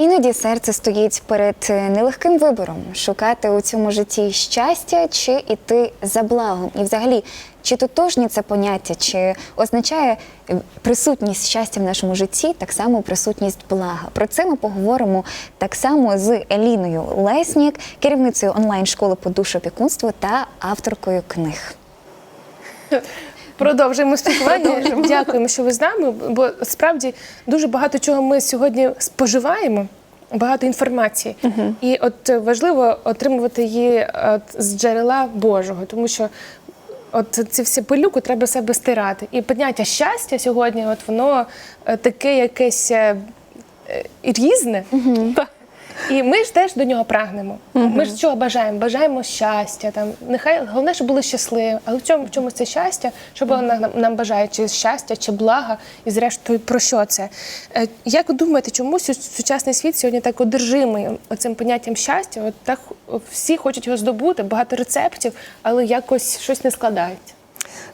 Іноді серце стоїть перед е, нелегким вибором шукати у цьому житті щастя чи іти за благом. І взагалі, чи тотожні це поняття, чи означає е, присутність щастя в нашому житті, так само присутність блага. Про це ми поговоримо так само з Еліною Леснік, керівницею онлайн-школи по душопікунству та авторкою книг. Продовжуємо спілкування. Дякуємо, що ви з нами. Бо справді дуже багато чого ми сьогодні споживаємо. Багато інформації, і от важливо отримувати її е, от, з джерела Божого, тому що от ці всі пилюку треба себе стирати. І поняття щастя сьогодні, от воно е, таке якесь е, різне. І ми ж теж до нього прагнемо. Ми ж чого бажаємо? Бажаємо щастя. Там нехай головне, щоб були щасливі. Але в чому в чому це щастя? Що Бог нам, нам бажає? Чи щастя, чи блага? І зрештою про що це? Е, Як ви думаєте, чому сучасний світ сьогодні так одержимий цим поняттям щастя? От так всі хочуть його здобути, багато рецептів, але якось щось не складається.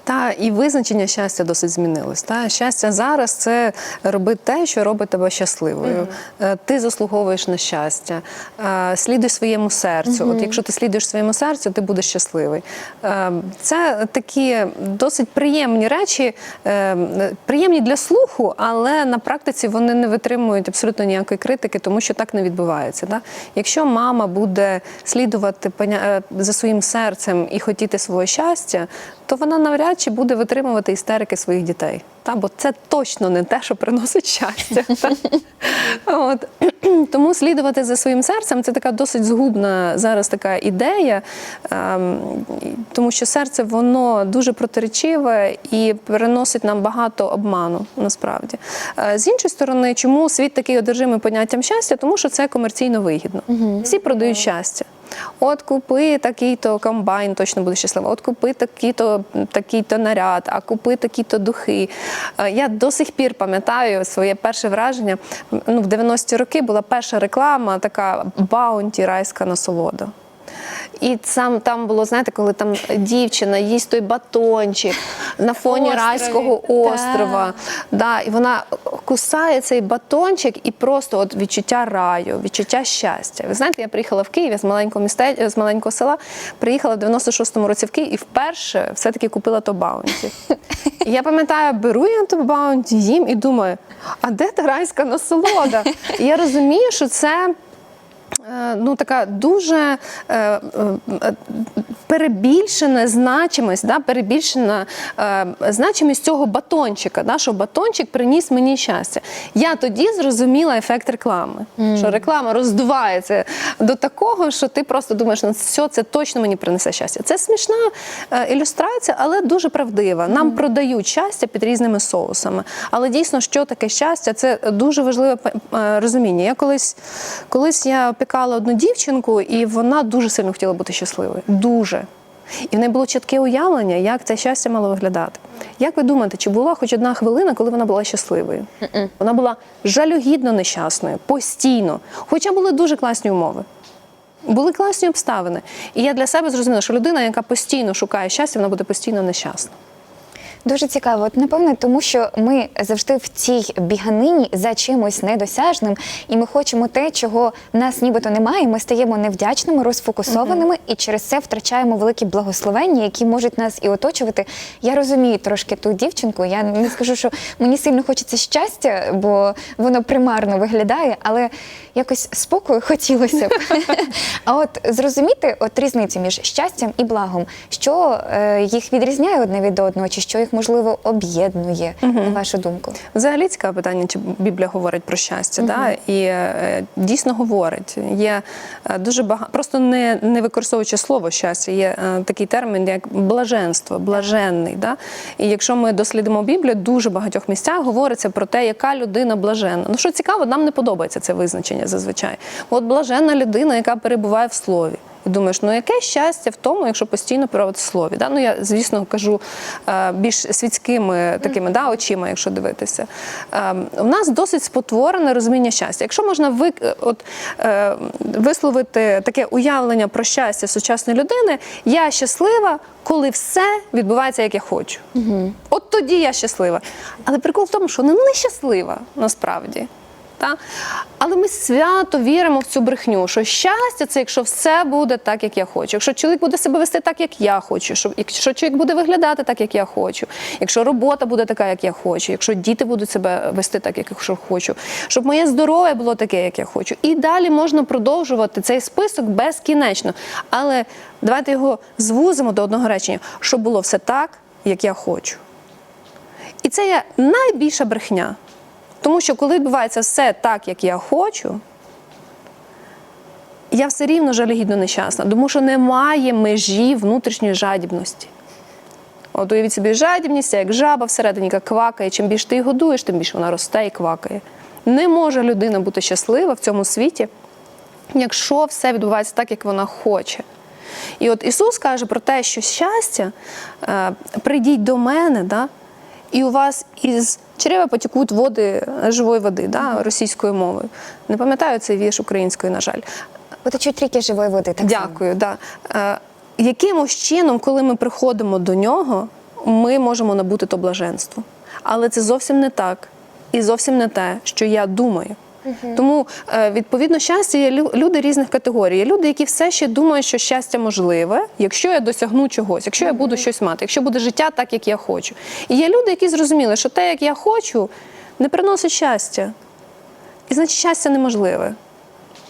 Та і визначення щастя досить змінилось. Та щастя зараз це робити те, що робить тебе щасливою. Е, Ти заслуговуєш на щастя, Е, слідуй своєму серцю. От якщо ти слідуєш своєму серцю, ти будеш щасливий. Е, Це такі досить приємні речі, приємні для слуху, але на практиці вони не витримують абсолютно ніякої критики, тому що так не відбувається. Да? Якщо мама буде слідувати за своїм серцем і хотіти свого щастя, то вона навряд чи буде витримувати істерики своїх дітей. Та, бо це точно не те, що приносить щастя. От. Тому слідувати за своїм серцем це така досить згубна зараз така ідея, ем, тому що серце воно дуже протиречиве і переносить нам багато обману насправді. Е, З іншої сторони, чому світ такий одержимий поняттям щастя? Тому що це комерційно вигідно. Всі продають щастя. От купи такий-то комбайн, точно буде щаслива. От купи такий-то такий-то наряд, а купи такі-то духи. Е, Я до сих пір пам'ятаю своє перше враження. Ну, в 90-ті роки була перша реклама, така баунті райська насолода. І сам там було, знаєте, коли там дівчина їсть той батончик на фоні Острові. райського острова. Да, і вона кусає цей батончик і просто от відчуття раю, відчуття щастя. Ви знаєте, я приїхала в Київ я з маленького місте, з маленького села, приїхала в 96-му році в Київ і вперше все-таки купила то баунті. Я пам'ятаю, беру я то баунті, їм і думаю, а де та райська насолода? І я розумію, що це. Е, Ну, така дуже е, е, перебільшена значимість, да, перебільшена е, значимість цього батончика, да, що батончик приніс мені щастя. Я тоді зрозуміла ефект реклами, що реклама роздувається до такого, що ти просто думаєш, ну все, це точно мені принесе щастя. Це смішна е, ілюстрація, але дуже правдива. Нам продають щастя під різними соусами. Але дійсно, що таке щастя, це дуже важливе е, розуміння. Я колись, колись я опікала одну дівчинку, і вона дуже сильно хотіла бути щасливою. Дуже. І в неї було чітке уявлення, як це щастя мало виглядати. Як ви думаєте, чи була хоч одна хвилина, коли вона була щасливою? Вона була жалюгідно нещасною, постійно, хоча були дуже класні умови. Були класні обставини. І я для себе зрозуміла, що людина, яка постійно шукає щастя, вона буде постійно нещасна. Дуже цікаво. От напевне, тому що ми завжди в цій біганині за чимось недосяжним, і ми хочемо те, чого в нас нібито немає. Ми стаємо невдячними, розфокусованими, і через це втрачаємо великі благословення, які можуть нас і оточувати. Я розумію трошки ту дівчинку. Я не скажу, що мені сильно хочеться щастя, бо воно примарно виглядає, але якось спокою хотілося б. А от зрозуміти от різницю між щастям і благом, що е, їх відрізняє одне від одного, чи що їх можливо об'єднує, на вашу думку? Взагалі цікаве питання, чи Біблія говорить про щастя, да? і е, дійсно говорить. Є е, дуже багато, просто не, не використовуючи слово щастя, є е, такий термін, як блаженство, блаженний. Да? І якщо ми дослідимо Біблію, дуже багатьох місцях говориться про те, яка людина блаженна. Ну що цікаво, нам не подобається це визначення зазвичай. От блаженна людина, яка перебуває в слові. І думаєш, ну яке щастя в тому, якщо постійно в слові. Да? Ну я, звісно, кажу е, більш світськими такими да, очима, якщо дивитися. Е, У нас досить спотворене розуміння щастя. Якщо можна ви, от, е, висловити таке уявлення про щастя сучасної людини, я щаслива, коли все відбувається, як я хочу. От тоді я щаслива. Але прикол в тому, що вона не щаслива насправді. Та? Але ми свято віримо в цю брехню, що щастя це якщо все буде так, як я хочу. Якщо чоловік буде себе вести так, як я хочу, що- якщо чоловік буде виглядати так, як я хочу, якщо робота буде така, як я хочу, якщо діти будуть себе вести так, як я хочу, щоб моє здоров'я було таке, як я хочу. І далі можна продовжувати цей список безкінечно. Але давайте його звузимо до одного речення, щоб було все так, як я хочу. І це є найбільша брехня. Тому що коли відбувається все так, як я хочу, я все рівно жалюгідно нещасна, тому що немає межі внутрішньої жадібності. От уявіть собі, жадібність як жаба всередині, яка квакає. Чим більше ти її годуєш, тим більше вона росте і квакає. Не може людина бути щаслива в цьому світі, якщо все відбувається так, як вона хоче. І от Ісус каже про те, що щастя, е, прийдіть до мене, да, і у вас із черева потікуть води живої води, да, російською мовою. Не пам'ятаю цей вірш українською, на жаль. Потечуть ріки живої води. Так Дякую, Дякую. Да. Е, якимось чином, коли ми приходимо до нього, ми можемо набути то блаженство. Але це зовсім не так і зовсім не те, що я думаю. Тому е, відповідно щастя є люди різних категорій. Є люди, які все ще думають, що щастя можливе, якщо я досягну чогось, якщо я буду щось мати, якщо буде життя так, як я хочу. І є люди, які зрозуміли, що те, як я хочу, не приносить щастя. І значить, щастя неможливе.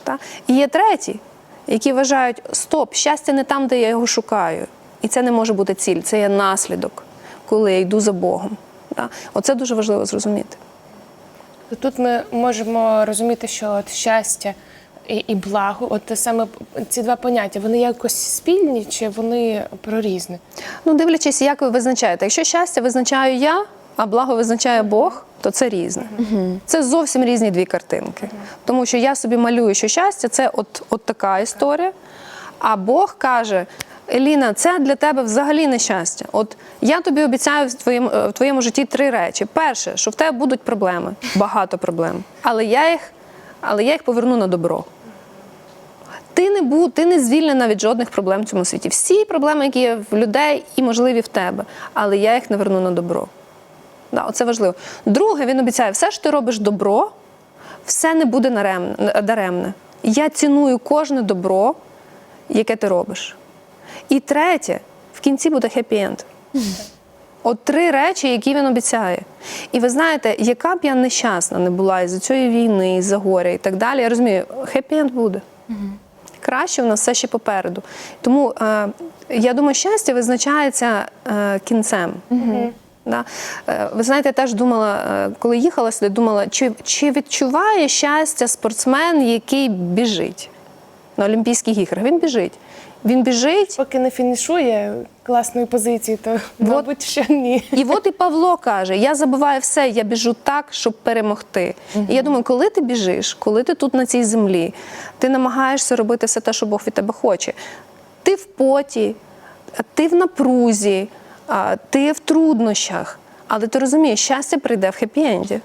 Та? І є треті, які вважають, стоп, щастя не там, де я його шукаю. І це не може бути ціль, це є наслідок, коли я йду за Богом. Та? Оце дуже важливо зрозуміти. Тут ми можемо розуміти, що от щастя і, і благо, от те саме ці два поняття, вони якось спільні чи вони прорізні? Ну, дивлячись, як ви визначаєте. Якщо щастя визначаю я, а благо визначає Бог, то це різне. Це зовсім різні дві картинки. Тому що я собі малюю, що щастя це от, от така історія. А Бог каже: Еліна, це для тебе взагалі не щастя. От я тобі обіцяю в твоєму, е, в твоєму житті три речі. Перше, що в тебе будуть проблеми, багато проблем. Але я їх, але я їх поверну на добро. Ти не бу, ти не звільнена від жодних проблем в цьому світі. Всі проблеми, які є в людей, і можливі в тебе, але я їх не верну на добро. Да, оце важливо. Друге, він обіцяє, все, що ти робиш добро, все не буде даремне. Я ціную кожне добро, яке ти робиш. І третє, в кінці буде хеппі-енд. От три речі, які він обіцяє. І ви знаєте, яка б я нещасна не була із-за цієї війни, із-за горя і так далі, я розумію, хеппі-енд буде. Краще в нас все ще попереду. Тому е, я думаю, щастя визначається е, кінцем. Да? Е, ви знаєте, я теж думала, е, коли їхала сюди, думала, чи, чи відчуває щастя спортсмен, який біжить на Олімпійських іграх? Він біжить. Він біжить. Поки не фінішує класної позиції, то мабуть, що ні. І от і Павло каже: я забуваю все, я біжу так, щоб перемогти. І я думаю, коли ти біжиш, коли ти тут на цій землі, ти намагаєшся робити все те, що Бог від тебе хоче. Ти в поті, ти в напрузі, ти в труднощах. Але ти розумієш, щастя прийде в хеппі-енді.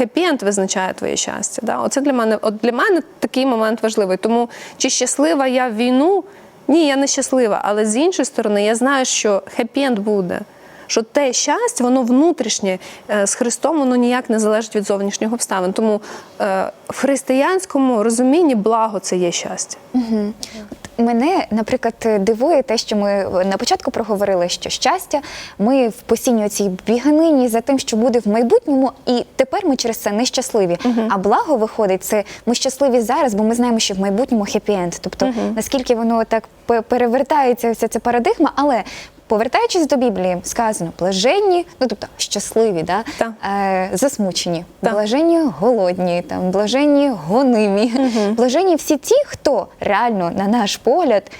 Хеппі-енд визначає твоє щастя. Да? Оце для мене, от для мене такий момент важливий. Тому чи щаслива я в війну? Ні, я не щаслива. Але з іншої сторони, я знаю, що хеппі-енд буде. Що те щастя, воно внутрішнє е, з Христом, воно ніяк не залежить від зовнішніх обставин. Тому е, в християнському розумінні благо це є щастя. Мене, наприклад, дивує те, що ми на початку проговорили, що щастя, ми в постійній цій біганині за тим, що буде в майбутньому, і тепер ми через це нещасливі. А благо виходить, це ми щасливі зараз, бо ми знаємо, що в майбутньому хеппі-енд. Тобто, наскільки воно так пе- перевертається, вся ця парадигма, але. Повертаючись до Біблії, сказано блаженні, ну тобто щасливі, да? Е, засмучені, Так. блаженні голодні, там блаженні гонимі, блаженні всі ті, хто реально, на наш погляд,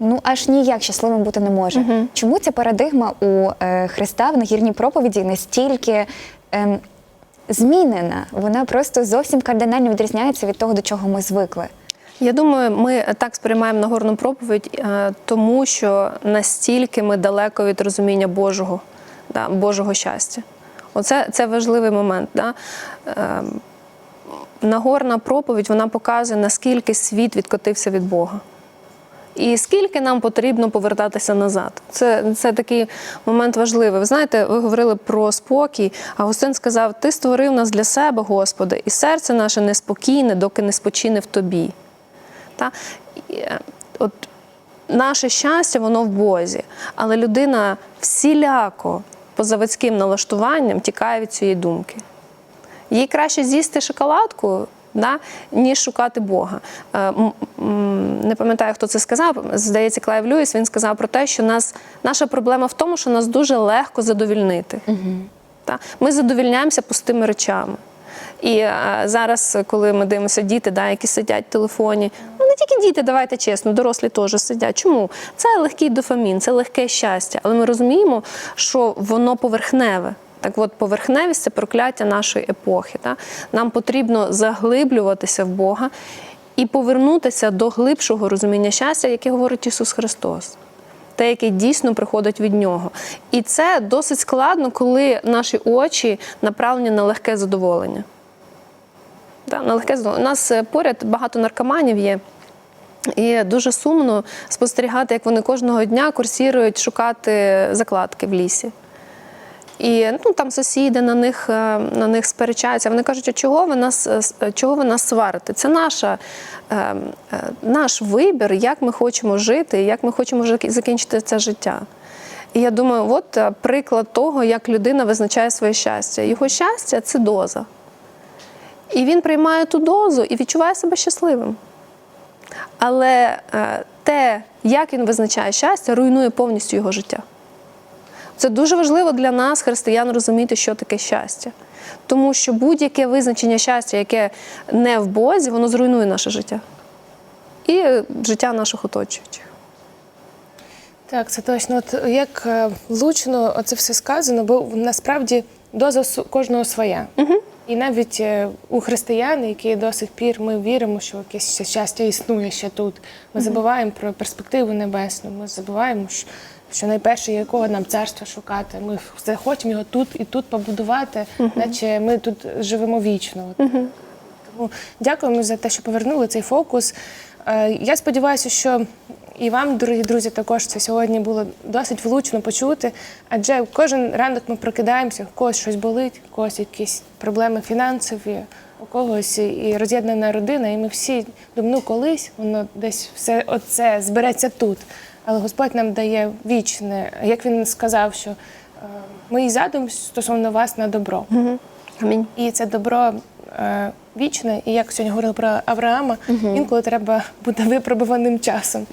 ну аж ніяк щасливим бути не може. Чому ця парадигма у е, Христа в нагірній проповіді настільки ем, змінена? Вона просто зовсім кардинально відрізняється від того, до чого ми звикли. Я думаю, ми так сприймаємо Нагорну проповідь, е, тому що настільки ми далеко від розуміння Божого, да, Божого щастя. Оце це важливий момент. Да? Ем, Нагорна проповідь вона показує, наскільки світ відкотився від Бога. І скільки нам потрібно повертатися назад? Це, це такий момент важливий. Ви знаєте, ви говорили про спокій. Августин сказав: Ти створив нас для себе, Господи, і серце наше неспокійне, доки не спочине в тобі. Та? Е, От наше щастя, воно в Бозі, але людина всіляко по заводським налаштуванням тікає від цієї думки. Їй краще з'їсти шоколадку, да, ніж шукати Бога. Е, Не пам'ятаю, хто це сказав. Здається, Клайв Льюіс, він сказав про те, що нас, наша проблема в тому, що нас дуже легко задовільнити. Та? Ми задовільняємося пустими речами. І е, зараз, коли ми дивимося діти, да, які сидять в телефоні, тільки діти, давайте чесно, дорослі теж сидять. Чому? Це легкий дофамін, це легке щастя. Але ми розуміємо, що воно поверхневе. Так от, поверхневість це прокляття нашої епохи. Та? Нам потрібно заглиблюватися в Бога і повернутися до глибшого розуміння щастя, яке говорить Ісус Христос те, яке дійсно приходить від нього. І це досить складно, коли наші очі направлені на легке задоволення. Да, на легке задоволення. У нас е, поряд багато наркоманів є. І дуже сумно спостерігати, як вони кожного дня курсірують шукати закладки в лісі. І ну, там сусіди на них, е, на них сперечаються. Вони кажуть, а чого ви нас, е, чого ви нас сварите? Це наша, е, е, наш вибір, як ми хочемо жити, як ми хочемо закінчити це життя. І я думаю, от е, приклад того, як людина визначає своє щастя. Його щастя це доза. І він приймає ту дозу і відчуває себе щасливим. Але е, те, як він визначає щастя, руйнує повністю його життя. Це дуже важливо для нас, християн, розуміти, що таке щастя. Тому що будь-яке визначення щастя, яке не в Бозі, воно зруйнує наше життя і життя наших оточуючих. Так, це точно. От як е, влучно оце все сказано, бо насправді доза кожного своя. Угу. І навіть е, у християн, які до сих пір ми віримо, що якесь щастя існує ще тут. Ми забуваємо про перспективу небесну. Ми забуваємо, що, найперше якого нам царства шукати. Ми все хочемо його тут і тут побудувати, наче ми тут живемо вічно. Тому дякуємо за те, що повернули цей фокус. Е, Я сподіваюся, що і вам, дорогі друзі, також це сьогодні було досить влучно почути. Адже кожен ранок ми прокидаємося, у когось щось болить, у когось якісь проблеми фінансові, у когось і роз'єднана родина, і ми всі думаю, ну колись воно десь все оце збереться тут. Але Господь нам дає вічне, як він сказав, що е, мій задум стосовно вас на добро. Амінь. І це добро е, вічне, і як сьогодні говорили про Авраама, інколи треба бути випробуваним часом.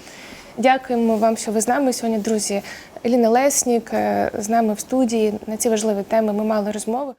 Дякуємо вам, що ви з нами сьогодні, друзі. Еліна Леснік е, з нами в студії на ці важливі теми. Ми мали розмови.